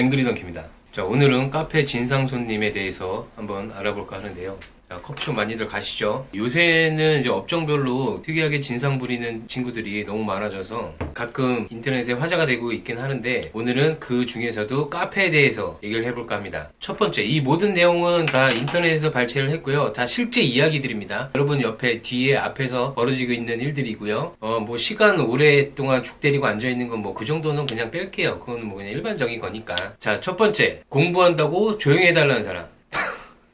앵그리 덩키입니다. 자, 오늘은 카페 진상 손님에 대해서 한번 알아볼까 하는데요. 자, 커피숍 많이들 가시죠? 요새는 이제 업종별로 특이하게 진상 부리는 친구들이 너무 많아져서 가끔 인터넷에 화제가 되고 있긴 하는데 오늘은 그 중에서도 카페에 대해서 얘기를 해볼까 합니다. 첫 번째, 이 모든 내용은 다 인터넷에서 발췌를 했고요. 다 실제 이야기들입니다. 여러분 옆에 뒤에 앞에서 벌어지고 있는 일들이고요. 어, 뭐 시간 오랫동안 죽 때리고 앉아있는 건 뭐 그 정도는 그냥 뺄게요. 그건 뭐 그냥 일반적인 거니까. 자, 첫 번째, 공부한다고 조용히 해달라는 사람.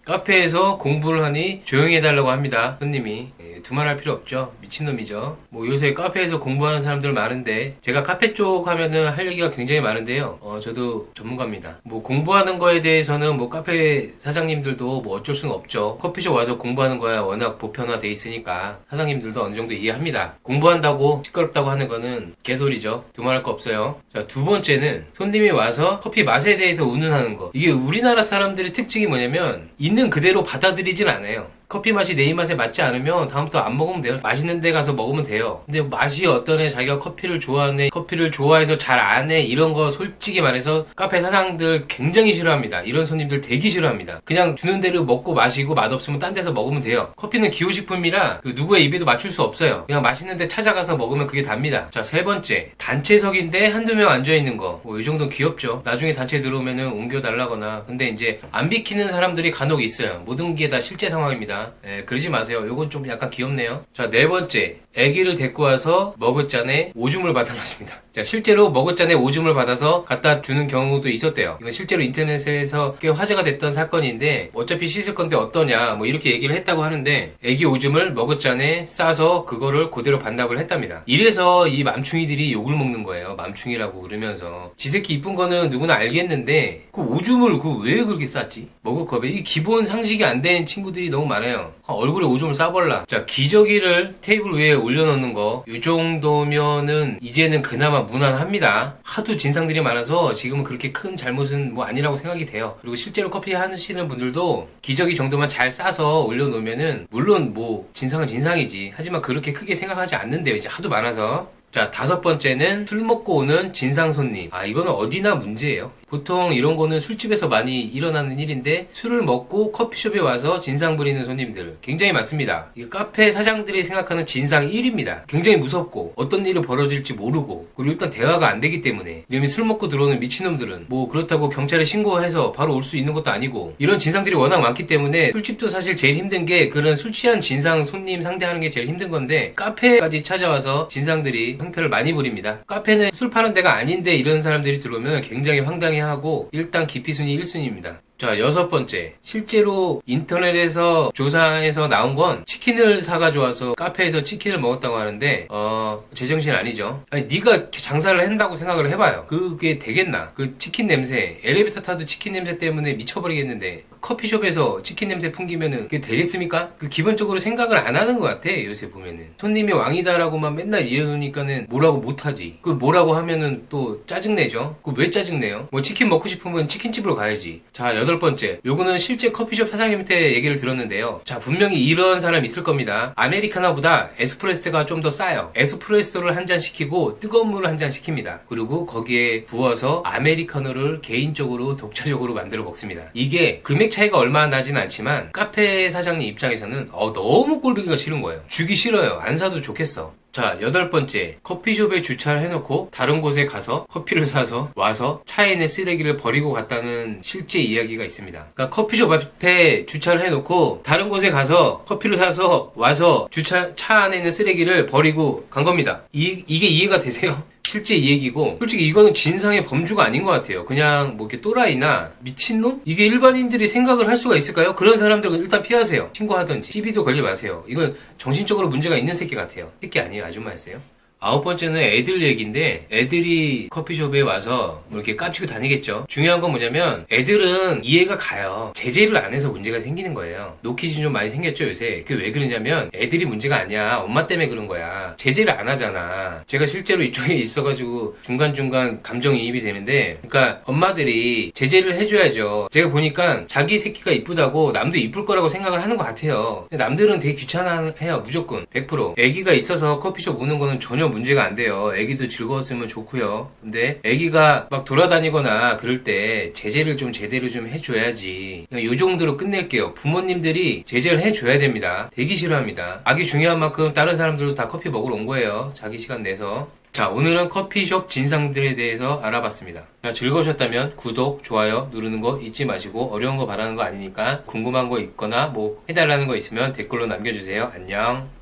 카페에서 공부를 하니 조용히 해달라고 합니다. 손님이. 예, 두말할 필요 없죠. 미친놈이죠. 뭐 요새 카페에서 공부하는 사람들 많은데 제가 카페 쪽 하면은 할 얘기가 굉장히 많은데요. 어, 저도 전문가입니다. 뭐 공부하는 거에 대해서는 뭐 카페 사장님들도 뭐 어쩔 수는 없죠. 커피숍 와서 공부하는 거야 워낙 보편화돼 있으니까 사장님들도 어느 정도 이해합니다. 공부한다고 시끄럽다고 하는 거는 개소리죠. 두말할 거 없어요. 자, 두 번째는 손님이 와서 커피 맛에 대해서 운운하는 거. 이게 우리나라 사람들의 특징이 뭐냐면 있는 그대로 받아들이진 않아요. 커피 맛이 내 입맛에 맞지 않으면 다음부터 안 먹으면 돼요. 맛있는 데 가서 먹으면 돼요. 근데 맛이 어떠네, 자기가 커피를 좋아하네, 커피를 좋아해서 잘 아네, 이런 거 솔직히 말해서 카페 사장들 굉장히 싫어합니다. 이런 손님들 되게 싫어합니다. 그냥 주는 대로 먹고 마시고 맛없으면 딴 데서 먹으면 돼요. 커피는 기호식품이라 그 누구의 입에도 맞출 수 없어요. 그냥 맛있는 데 찾아가서 먹으면 그게 답니다. 자, 세 번째. 단체석인데 한두 명 앉아있는 거. 뭐 이 정도는 귀엽죠. 나중에 단체 들어오면은 옮겨달라거나. 근데 이제 안 비키는 사람들이 간혹 있어요. 모든 게 다 실제 상황입니다. 예, 그러지 마세요. 요건 좀 약간 귀엽네요. 자, 네 번째. 아기를 데리고 와서 먹을잔에 오줌을 받아놨습니다. 자, 실제로 먹을잔에 오줌을 받아서 갖다 주는 경우도 있었대요. 이건 실제로 인터넷에서 꽤 화제가 됐던 사건인데 어차피 씻을 건데 어떠냐 뭐 이렇게 얘기를 했다고 하는데 아기 오줌을 먹을잔에 싸서 그거를 그대로 반납을 했답니다. 이래서 이 맘충이들이 욕을 먹는 거예요. 맘충이라고 그러면서 지새끼 이쁜 거는 누구나 알겠는데 그 오줌을 그 왜 그렇게 쌌지? 먹을컵에 이 기본 상식이 안 된 친구들이 너무 많아요. 아, 얼굴에 오줌을 싸벌라. 자, 기저귀를 테이블 위에 올려놓는 거. 이 정도면은 이제는 그나마 무난합니다. 하도 진상들이 많아서 지금은 그렇게 큰 잘못은 뭐 아니라고 생각이 돼요. 그리고 실제로 커피 하시는 분들도 기저귀 정도만 잘 싸서 올려놓으면은 물론 뭐 진상은 진상이지. 하지만 그렇게 크게 생각하지 않는데요. 이제 하도 많아서. 자, 다섯 번째는 술 먹고 오는 진상 손님. 아, 이거는 어디나 문제예요. 보통 이런 거는 술집에서 많이 일어나는 일인데 술을 먹고 커피숍에 와서 진상 부리는 손님들 굉장히 많습니다. 이 카페 사장들이 생각하는 진상 1입니다. 굉장히 무섭고 어떤 일이 벌어질지 모르고 그리고 일단 대화가 안 되기 때문에 이미 술 먹고 들어오는 미친놈들은 뭐 그렇다고 경찰에 신고해서 바로 올 수 있는 것도 아니고 이런 진상들이 워낙 많기 때문에 술집도 사실 제일 힘든 게 그런 술 취한 진상 손님 상대하는 게 제일 힘든 건데 카페까지 찾아와서 진상들이 형편을 많이 부립니다. 카페는 술 파는 데가 아닌데 이런 사람들이 들어오면 굉장히 황당해 하고 일단 기피 순위 1순위입니다. 자, 여섯 번째. 실제로 인터넷에서 조사해서 나온 건 치킨을 사가지고 와서 카페에서 치킨을 먹었다고 하는데, 어, 제정신 아니죠. 아니, 네가 장사를 한다고 생각을 해봐요. 그게 되겠나? 그 치킨 냄새, 엘리베이터 타도 치킨 냄새 때문에 미쳐버리겠는데, 커피숍에서 치킨 냄새 풍기면은 그게 되겠습니까? 그 기본적으로 생각을 안 하는 것 같아, 요새 보면은. 손님이 왕이다라고만 맨날 이러니까는 뭐라고 못하지. 그 뭐라고 하면은 또 짜증내죠? 그 왜 짜증내요? 뭐 치킨 먹고 싶으면 치킨집으로 가야지. 자, 여덟 번째. 요거는 실제 커피숍 사장님한테 얘기를 들었는데요. 자, 분명히 이런 사람 있을 겁니다. 아메리카노보다 에스프레소가 좀 더 싸요. 에스프레소를 한 잔 시키고 뜨거운 물을 한 잔 시킵니다. 그리고 거기에 부어서 아메리카노를 개인적으로 독자적으로 만들어 먹습니다. 이게 금액 차이가 얼마 나진 않지만 카페 사장님 입장에서는 어, 너무 꼴보기가 싫은 거예요. 주기 싫어요. 안 사도 좋겠어. 자, 여덟 번째. 커피숍에 주차를 해놓고 다른 곳에 가서 커피를 사서 와서 차에 있는 쓰레기를 버리고 갔다는 실제 이야기가 있습니다. 그러니까 커피숍 앞에 주차를 해놓고 다른 곳에 가서 커피를 사서 와서 주차, 차 안에 있는 쓰레기를 버리고 간 겁니다. 이, 이게 이해가 되세요? 실제 이 얘기고 솔직히 이거는 진상의 범주가 아닌 것 같아요. 그냥 뭐 이렇게 또라이나 미친놈? 이게 일반인들이 생각을 할 수가 있을까요? 그런 사람들은 일단 피하세요. 신고하든지 시비도 걸지 마세요. 이건 정신적으로 문제가 있는 새끼 같아요. 새끼 아니에요. 아줌마였어요. 아홉 번째는 애들 얘기인데 애들이 커피숍에 와서 뭐 이렇게 깜치고 다니겠죠. 중요한 건 뭐냐면 애들은 이해가 가요. 제재를 안 해서 문제가 생기는 거예요. 노키즈 좀 많이 생겼죠 요새. 그게 왜 그러냐면 애들이 문제가 아니야. 엄마 때문에 그런 거야. 제재를 안 하잖아. 제가 실제로 이쪽에 있어가지고 중간중간 감정이입이 되는데 그러니까 엄마들이 제재를 해줘야죠. 제가 보니까 자기 새끼가 이쁘다고 남도 이쁠 거라고 생각을 하는 것 같아요. 남들은 되게 귀찮아해요 무조건 100%. 애기가 있어서 커피숍 오는 거는 전혀 문제가 안 돼요. 애기도 즐거웠으면 좋고요. 근데 애기가 막 돌아다니거나 그럴 때 제재를 좀 제대로 좀 해줘야지. 요 정도로 끝낼게요. 부모님들이 제재를 해줘야 됩니다. 되기 싫어합니다. 아기 중요한 만큼 다른 사람들도 다 커피 먹으러 온 거예요. 자기 시간 내서. 자, 오늘은 커피숍 진상들에 대해서 알아봤습니다. 자, 즐거우셨다면 구독, 좋아요 누르는 거 잊지 마시고 어려운 거 바라는 거 아니니까 궁금한 거 있거나 뭐 해달라는 거 있으면 댓글로 남겨주세요. 안녕.